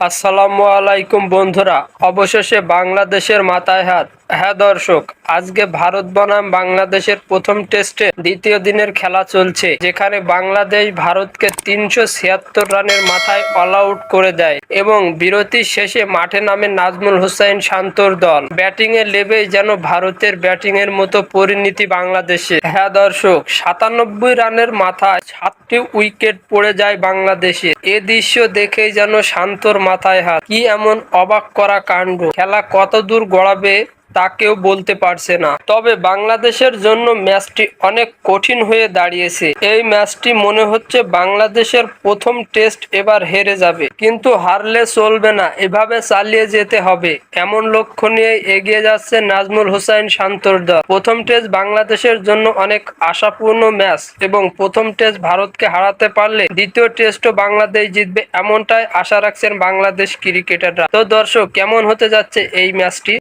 আসসালামু আলাইকুম বন্ধুরা অবশেষে বাংলাদেশের মাথায় হাত হ্যাঁ দর্শক, আজকে ভারত বনাম বাংলাদেশের প্রথম টেস্টে দ্বিতীয় দিনের খেলা চলছে, যেখানে বাংলাদেশ ভারতকে তিনশো ছিয়াত্তর রানের মাথায় অল আউট করে দেয় এবং বিরতির শেষে মাঠে নামে নাজমুল হোসাইন শান্তর দল। ব্যাটিং এ লেবে যেন ভারতের ব্যাটিং এর মতো পরিণতি বাংলাদেশে। হ্যাঁ দর্শক, সাতানব্বই রানের মাথায় সাতটি উইকেট পড়ে যায় বাংলাদেশে। এ দৃশ্য দেখেই যেন শান্তর মাথায় হাত। কি এমন অবাক করা কাণ্ড। খেলা কত দূর গড়াবে তা কেউ বলতে পারছে না। তবে বাংলাদেশের জন্য ম্যাচটি অনেক কঠিন হয়ে দাঁড়িয়েছে। এই ম্যাচটি মনে হচ্ছে বাংলাদেশের প্রথম টেস্ট এবার হেরে যাবে। কিন্তু হারলে চলবে না, এভাবে চালিয়ে যেতে হবে। এমন লক্ষ্য নিয়ে এগিয়ে যাচ্ছে নাজমুল হোসাইন শান্তর প্রথম টেস্ট বাংলাদেশের জন্য অনেক আশাপূর্ণ ম্যাচ এবং প্রথম টেস্ট ভারতকে হারাতে পারলে দ্বিতীয় টেস্টও বাংলাদেশ জিতবে এমনটাই আশা রাখছেন বাংলাদেশ ক্রিকেটাররা। তো দর্শক, কেমন হতে যাচ্ছে এই ম্যাচটি?